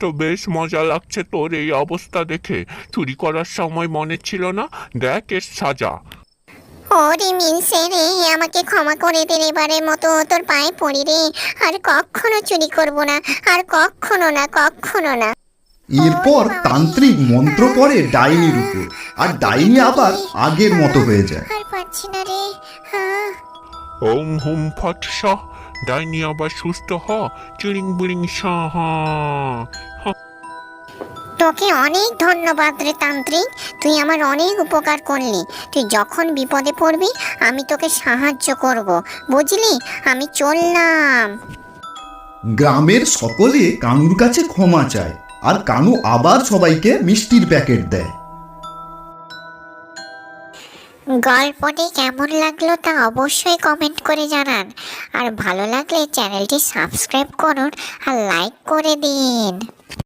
তো বেশ মজা লাগছে তোর এই অবস্থা দেখে। চুরি করার সময় মনে ছিল না? দেখ এর সাজা। ওরে মিনসে রে আমাকে ক্ষমা করে দে এবারের মতো তোর পায়ে পড়ি রে। আর কখনো চুরি করব না আর কখনো না কখনো না। এরপর তান্ত্রিক মন্ত্র পড়ে ডাইনির উপর আর ডাইনি আবার আগের মতো হয়ে যায়। আর পাচ্ছি না রে হ্যাঁ ওম হুম ফট ডাইনি আবার সুস্থ হ চিড়িং বিড়িং শাহ তোকে অনেক ধন্যবাদ রে তান্ত্রিক তুই আমার অনেক উপকার করলি। তুই যখন বিপদে পড়বি আমি তোকে সাহায্য করব বুঝলি? আমি চললাম। গ্রামের সকলে কানুর কাছে ক্ষমা চায় আর কানু আবার সবাইকে মিষ্টির প্যাকেট দেয়। গল্পটি কেমন লাগল তা অবশ্যই কমেন্ট করে জানান। আর ভালো লাগলে চ্যানেলটি সাবস্ক্রাইব করুন আর লাইক করে দিন।